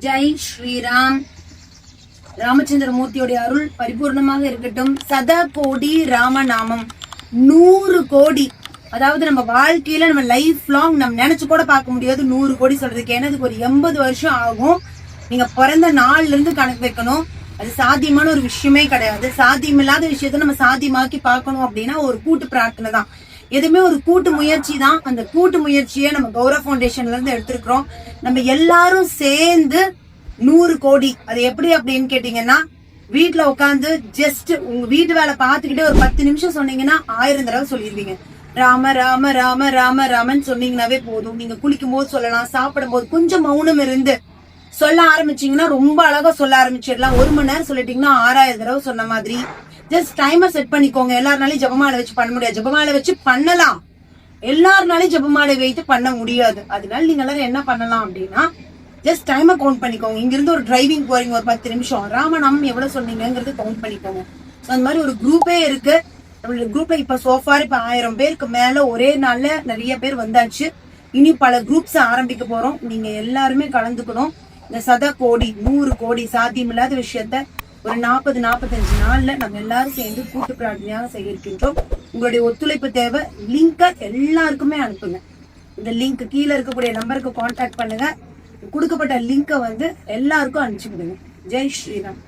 ஜெய் ஸ்ரீராம். ராமச்சந்திர மூர்த்தியோடைய அருள் பரிபூர்ணமாக இருக்கட்டும். சத கோடி ராமநாமம். நூறு கோடி. அதாவது நம்ம வாழ்க்கையில நம்ம லைஃப் லாங் நம்ம நினைச்சு கூட பார்க்க முடியாது. நூறு கோடி சொல்றதுக்கு. ஏன்னா இதுக்கு ஒரு எண்பது வருஷம் ஆகும். நீங்க பிறந்த நாள்ல இருந்து கணக்கு வைக்கணும். அது சாத்தியமான ஒரு விஷயமே கிடையாது. சாத்தியமில்லாத விஷயத்த நம்ம சாத்தியமாக்கி பார்க்கணும் அப்படின்னா ஒரு கூட்டு பிரார்த்தனை தான். எதுவுமே ஒரு கூட்டு முயற்சி தான் அந்த கூட்டு முயற்சியை நம்ம கௌரவ ஃபவுண்டேஷன்ல இருந்து எடுத்திருக்கிறோம். நம்ம எல்லாரும் சேர்ந்து நூறு கோடி. அது எப்படி அப்படின்னு கேட்டீங்கன்னா வீட்டுல உட்காந்து ஜஸ்ட் உங்க வீட்டு வேலை பார்த்துக்கிட்டே ஒரு பத்து நிமிஷம் சொன்னீங்கன்னா ஆயிரம் தடவை சொல்லிடுவீங்க ராம ராம ராம ராம ராமன் சொன்னீங்கன்னாவே போதும். நீங்க குளிக்கும் போது சொல்லலாம் சாப்பிடும் போது கொஞ்சம் மௌனம் இருந்து சொல்ல ஆரம்பிச்சீங்கன்னா ரொம்ப அழகா சொல்ல ஆரம்பிச்சிடலாம். ஒரு மணி நேரம் சொல்லிட்டீங்கன்னா ஆறாயிரம் தடவை சொன்ன மாதிரி. ஜஸ்ட் டைமர் செட் பண்ணிக்கோங்க. எல்லாருனாலையும் ஜபமாலை வச்சு பண்ண முடியாது. ஜபமாலை வச்சு பண்ணலாம். எல்லாருனாலையும் ஜபமாலை வைத்து பண்ண முடியாது. அதனால நீங்க எல்லாரும் என்ன பண்ணலாம் அப்படின்னா ஜஸ்ட் டைமை கவுண்ட் பண்ணிக்கோங்க. இங்கிருந்து ஒரு டிரைவிங் போறீங்க ஒரு பத்து நிமிஷம். ராமநாமம் எவ்வளவு சொன்னீங்கிறது கவுண்ட் பண்ணிக்கோங்க. அந்த மாதிரி ஒரு குரூப்பே இருக்கு. நம்மளோட குரூப்ல இப்ப சோஃபார் இப்ப ஆயிரம் பேருக்கு மேல ஒரே நாள்ல நிறைய பேர் வந்தாச்சு. இனி பல குரூப்ஸ் ஆரம்பிக்க போறோம். நீங்க எல்லாருமே கலந்துக்கணும். இந்த சத கோடி நூறு கோடி சாத்தியமில்லாத விஷயத்த ஒரு நாற்பது நாற்பத்தஞ்சு நாள்ல நம்ம எல்லாரும் சேர்ந்து கூட்டு பிரார்த்தனையாக செய்ய இருக்கின்றோம் உங்களுடைய ஒத்துழைப்பு தேவை. லிங்கை எல்லாருக்குமே அனுப்புங்க. இந்த லிங்க் கீழே இருக்கக்கூடிய நம்பருக்கு காண்டாக்ட் பண்ணுங்க. கொடுக்கப்பட்ட லிங்கை வந்து எல்லாருக்கும் அனுப்பிச்சு விடுங்க ஜெய் ஸ்ரீராம்.